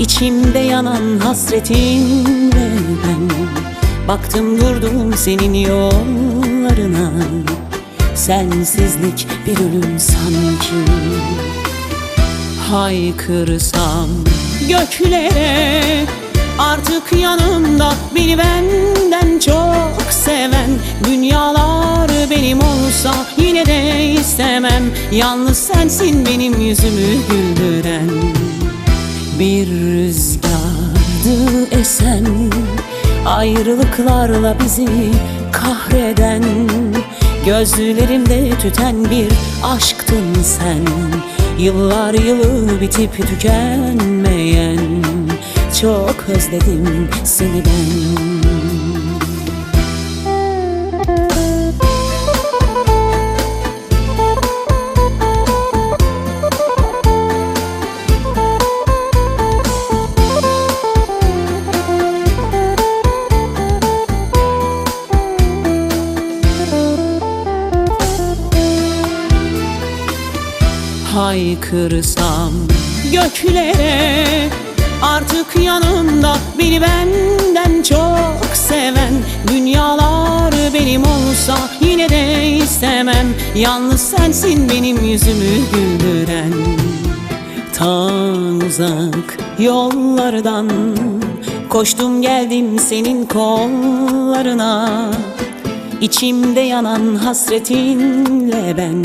İçimde yanan hasretinle ben Baktım durdum senin yollarına. Sensizlik bir ölüm sanki. Haykırsam göklere Artık yanımda beni benden çok seven Dünyalar benim olsa yine de istemem. Yalnız sensin benim yüzümü güldüren Bir rüzgardı esen Ayrılıklarla bizi kahreden Gözlerimde tüten bir aşktın sen. Yıllar yılı bitip tükenmeyen Çok özledim seni ben Haykırsam göklere Artık yanımda beni benden çok seven Dünyalar benim olsa yine de istemem. Yalnız sensin benim yüzümü güldüren. Ta uzak yollardan Koştum geldim senin kollarına. İçimde yanan hasretinle ben